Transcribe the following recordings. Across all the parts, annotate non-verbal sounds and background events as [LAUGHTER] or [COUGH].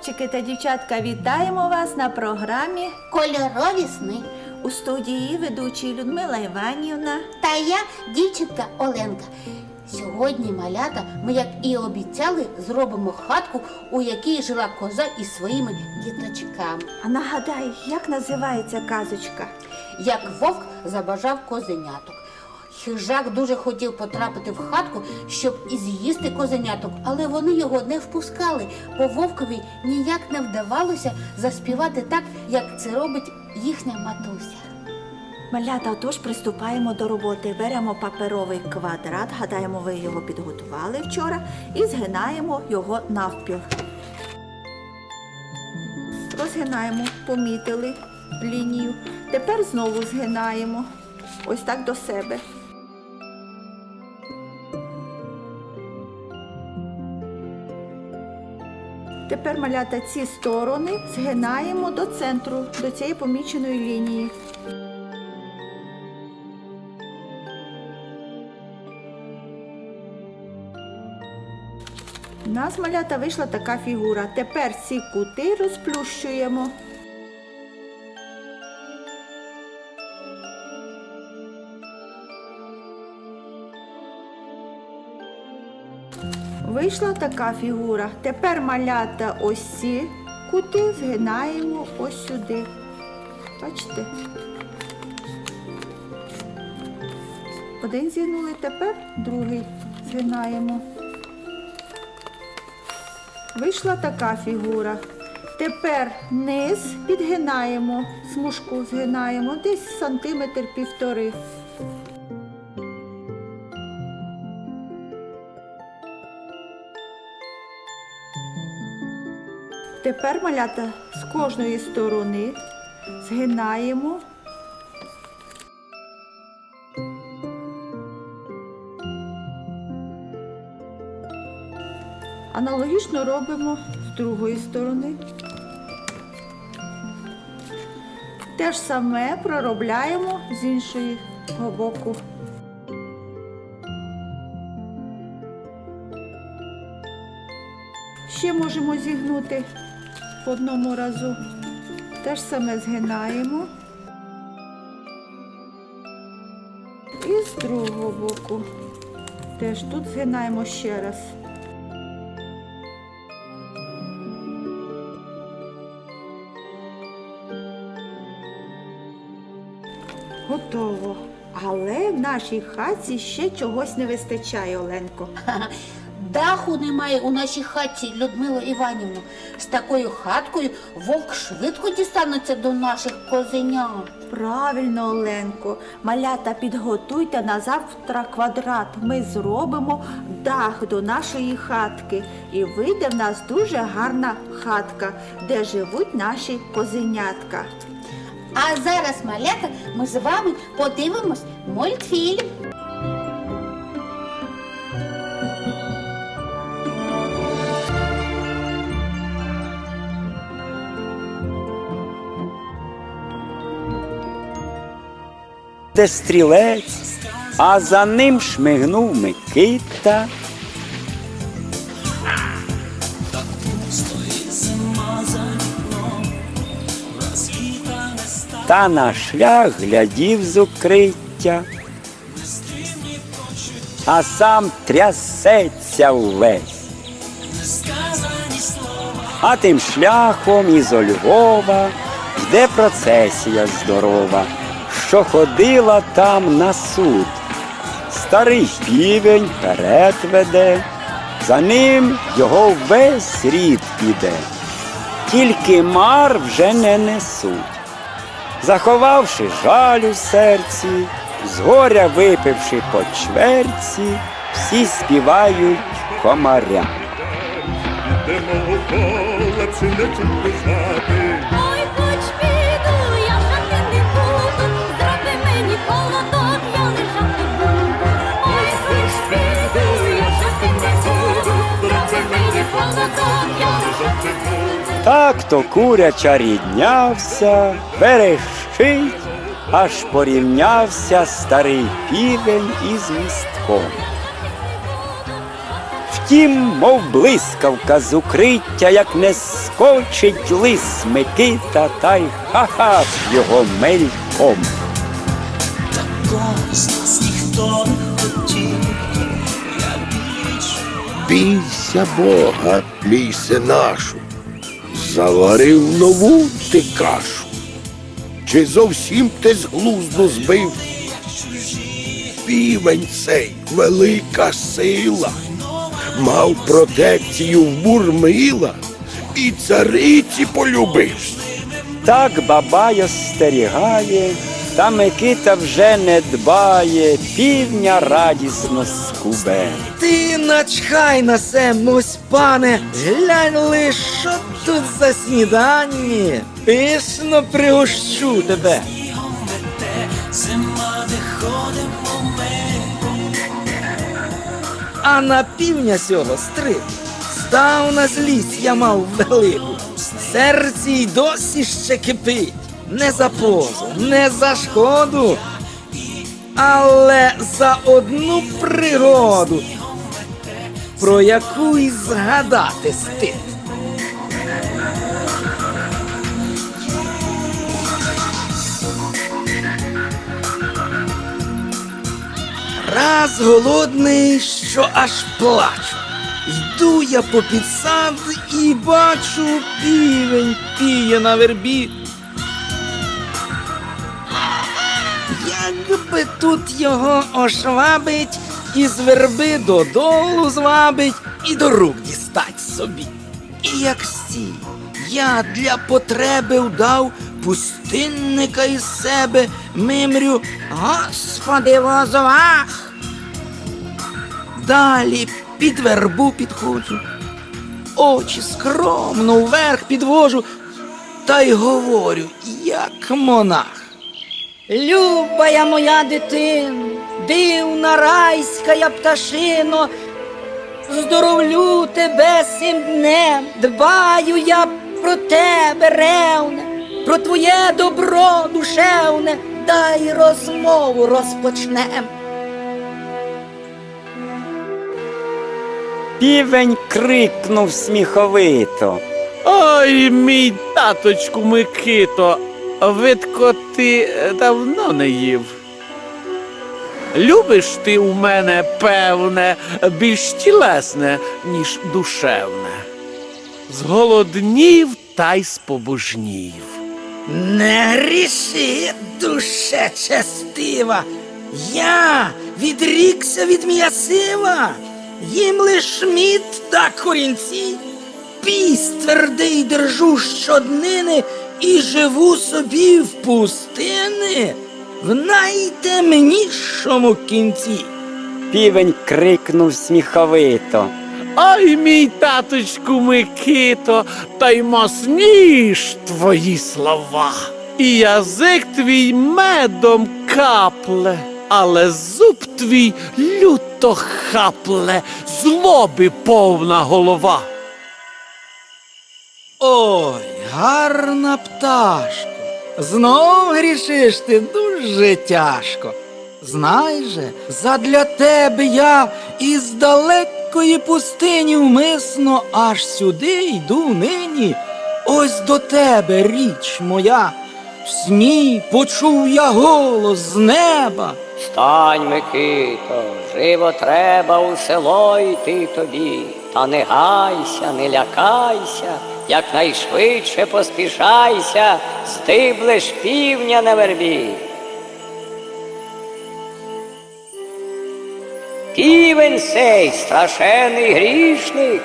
хлопчики та дівчатка. Вітаємо вас на програмі Кольорові сни. у студії ведучі Людмила Іванівна. Та я дівчинка Оленка. Сьогодні, малята, ми, як і обіцяли, зробимо хатку, у якій жила коза із своїми діточками. А нагадай, як називається казочка? Як вовк забажав козеняток. Хижак дуже хотів потрапити в хатку, щоб і з'їсти козеняток, але вони його не впускали, бо вовкові ніяк не вдавалося заспівати так, як це робить їхня матуся. Малята, тож приступаємо до роботи. Беремо паперовий квадрат, гадаємо, ви його підготували вчора, і згинаємо його навпіл. Розгинаємо, помітили лінію. Тепер знову згинаємо. Ось так до себе. Тепер малята ці сторони згинаємо до центру, до цієї поміченої лінії. У нас малята вийшла така фігура. Тепер ці кути розплющуємо. Вийшла така фігура. Тепер малята ось ці кути згинаємо ось сюди. Бачите? Один зігнули, тепер другий згинаємо. Вийшла така фігура. Тепер низ підгинаємо, смужку згинаємо десь сантиметр півтори. Тепер малята з кожної сторони згинаємо. Аналогічно робимо з другої сторони. Те ж саме проробляємо з іншої боку. Ще можемо зігнути по одному разу. Те ж саме згинаємо. І з другого боку. Теж тут згинаємо ще раз. Готово. Але в нашій хаті ще чогось не вистачає, Оленко. [LAUGHS] Даху немає у нашій хаті, Людмила Іванівна. З такою хаткою вовк швидко дістанеться до наших козенят. Правильно, Оленко. Малята, підготуйте на завтра квадрат. Ми зробимо дах до нашої хатки. І вийде в нас дуже гарна хатка, де живуть наші козенятка. А зараз, малята, ми з вами подивимось мультфільм. Де стрілець, а за ним шмигнув Микита. Та на шлях глядів з укриття, а сам трясеться увесь. А тим шляхом із Львова йде процесія здорова, що ходила там на суд. Старий півень вперед веде, за ним його весь рід іде, тільки мар вже не несуть. Заховавши жаль у серці, з горя випивши по чверці, всі співають комаря. Йдемо в поле, не чути знати. Так то куряча ріднявся, верещить, аж порівнявся старий півень із містком. Втім, мов блискавка з укриття, як не скочить лис Микита, та й ха-ха його мельком. Бійся Бога, лісе нашу, заварив нову ти кашу. Чи зовсім ти з глузду збив? Півень цей велика сила, мав протекцію в бурмила і цариці полюбив. Так бабай остерігає, та Микита вже не дбає, півня радісно скубе. Ти начхай на се, пане, глянь лиш, що тут за сніданні. Пишно пригощу тебе. А на півня сього стриб, став на злість я мав велику. Серці й досі ще кипить, не за позу, не за шкоду, але за одну пригоду, про яку й згадати стид. Раз голодний, що аж плачу. Йду я по підсад і бачу півень піє на вербі. Якби тут його ошвабить, із верби додолу звабить і до рук дістать собі. І як стій, я для потреби вдав пустинника із себе мимрю, Господи возвах. Далі під вербу підходжу, очі скромно вверх підвожу, та й говорю, як монах. Любая моя дитино, дивна райська я пташино, здоровлю тебе сим днем, дбаю я про тебе ревне, про твоє добро душевне, дай розмову розпочнем. Півень крикнув сміховито. Ой, мій таточку Микито, видко ти е, давно не їв. Любиш ти у мене, певне, більш тілесне, ніж душевне. Зголоднів та й спобожнів. Не гріши, душе честива, я відрікся від м'ясива, їм лиш мід та корінці, піст твердий держу щоднини і живу собі в пустини в найтемнішому кінці. Півень крикнув сміховито. Ой, мій таточку Микито, та й мосніш твої слова. І язик твій медом капле, але зуб твій люто хапле, злоби повна голова. Ой, гарна пташко, знов грішиш ти дуже тяжко. Знай же, задля тебе я із далекої пустині вмисно аж сюди йду нині. Ось до тебе річ моя. В сні почув я голос з неба. Стань, Микито, живо треба у село йти тобі, та не гайся, не лякайся, якнайшвидше поспішайся, здиблеш півня на вербі. Півень сей страшенний грішник,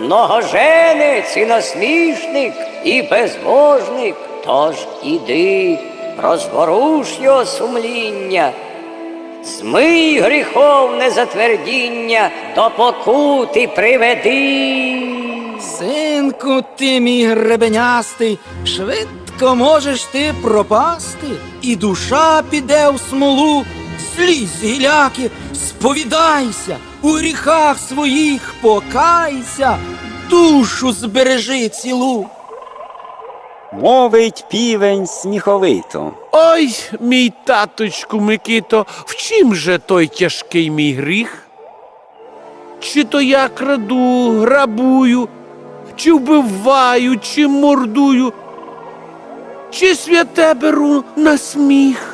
многоженець і насмішник, і безбожник, тож іди, розворуш його сумління, Змий гріховне затвердіння, до покути приведи. Синку, ти мій гребенястий, швидко можеш ти пропасти, і душа піде в смолу, слізь гіляки, сповідайся, у гріхах своїх покайся, душу збережи цілу. мовить півень сміховито. Ой, мій таточку Микито, в чим же той тяжкий мій гріх? Чи то я краду, грабую, чи вбиваю, чи мордую, чи святе беру на сміх?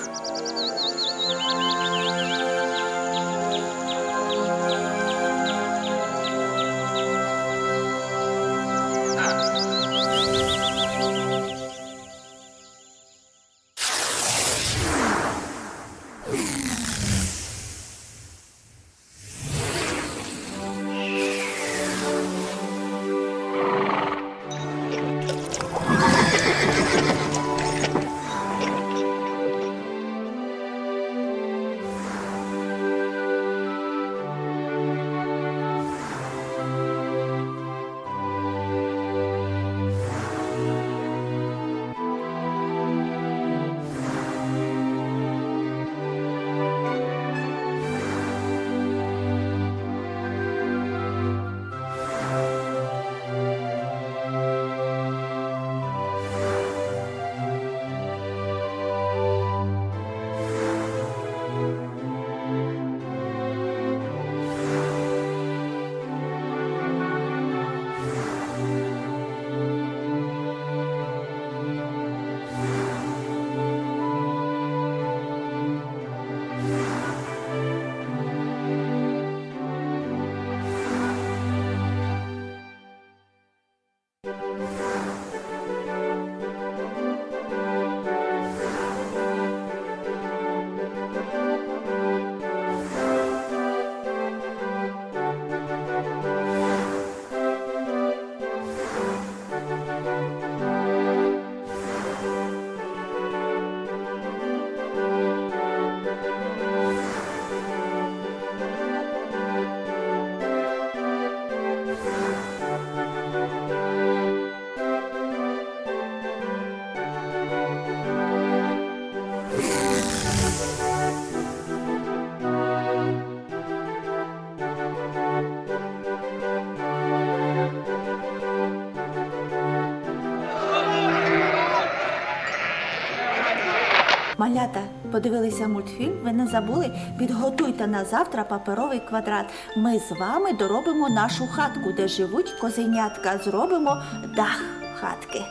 Малята, подивилися мультфільм, ви не забули? Підготуйте на завтра паперовий квадрат. Ми з вами доробимо нашу хатку, де живуть козенятка. Зробимо дах хатки.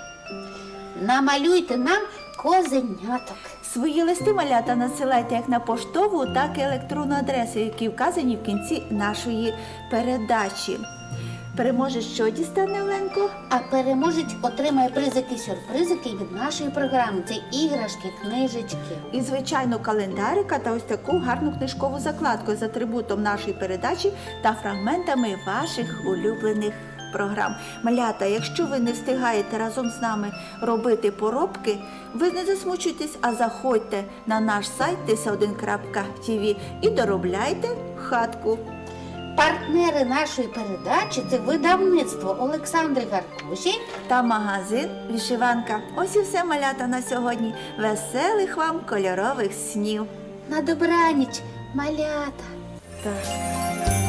Намалюйте нам козеняток. Свої листи малята надсилайте як на поштову, так і електронну адресу, які вказані в кінці нашої передачі. Переможе, що дістане Оленко? А переможець отримає призики-сюрпризики від нашої програми. Це іграшки, книжечки. І, звичайно, календарика та ось таку гарну книжкову закладку з атрибутом нашої передачі та фрагментами ваших улюблених програм. Малята, якщо ви не встигаєте разом з нами робити поробки, ви не засмучуйтесь, а заходьте на наш сайт tisa1.tv і доробляйте хатку. Партнери нашої передачі це видавництво Олександри Гаркуші. Та магазин Вішиванка. Ось і все малята на сьогодні. Веселих вам кольорових снів. На добраніч, малята. Так.